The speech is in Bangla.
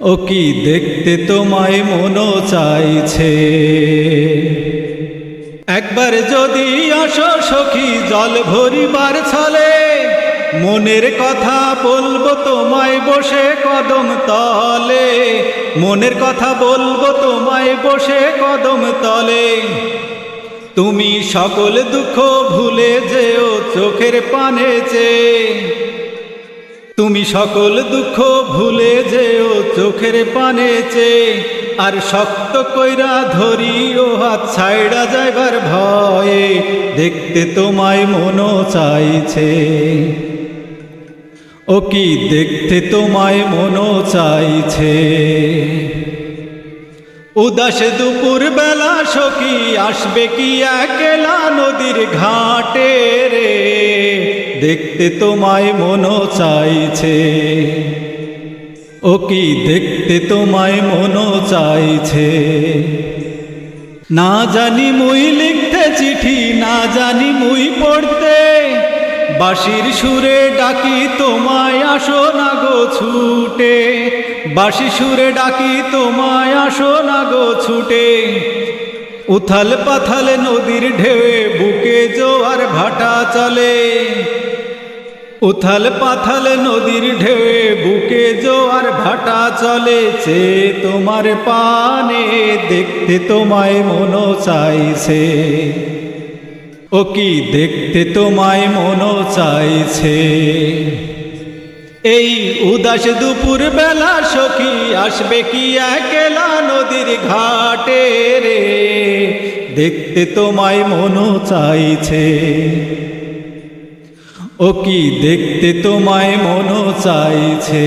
ও কি দেখতে তোমায় মনো চাইছে? একবার যদি আসো সখী, জল ভরিবার ছলে, মনের কথা বলব তোমায় বসে কদম তলে। মনের কথা বলব তোমায় বসে কদম তলে। তুমি সকল দুঃখ ভুলে যেও চোখের পানে চেয়ে। তুমি সকল দুঃখ ভুলে যেও চোখের পানে আর শক্ত কইরা ধরি ও হাত ছাইড়া যাইবার ভয়ে দেখতে তোমায় মনো চাইছে। ও কি দেখতে তোমায় মনো চাইছে? উদাস দুপুর বেলা সখী আসবে কি একলা নদীর ঘাটে রে? দেখতে তোমায় মনো চাইছে। ও কি দেখতে তোমায় মনো চাইছে? না জানি মুই লিখতে চিঠি, না জানি মুই পড়তে। বাঁশির সুরে ডাকি তোমায়, আসো না গো ছুটে। বাঁশি সুরে ডাকি তোমায়, আসো না গো ছুটে। উথাল পাথাল নদীর ঢেউয়ে বুকে জোয়ার ভাটা চলে। উথাল পাথাল নদীর ঢেউয়ে জোয়ার ভাটা চলে চে তোমার পানে, দেখতে তোমায় মনো চাইছে। ও কি দেখতে তোমায় মনো চাইছে? এই উদাস দুপুর বেলা সখী আসবে কি একলা নদীর ঘাটে রে? দেখতে তোমায় মনো চাইছে। ও কি দেখতে তোমায় মনো চাইছে?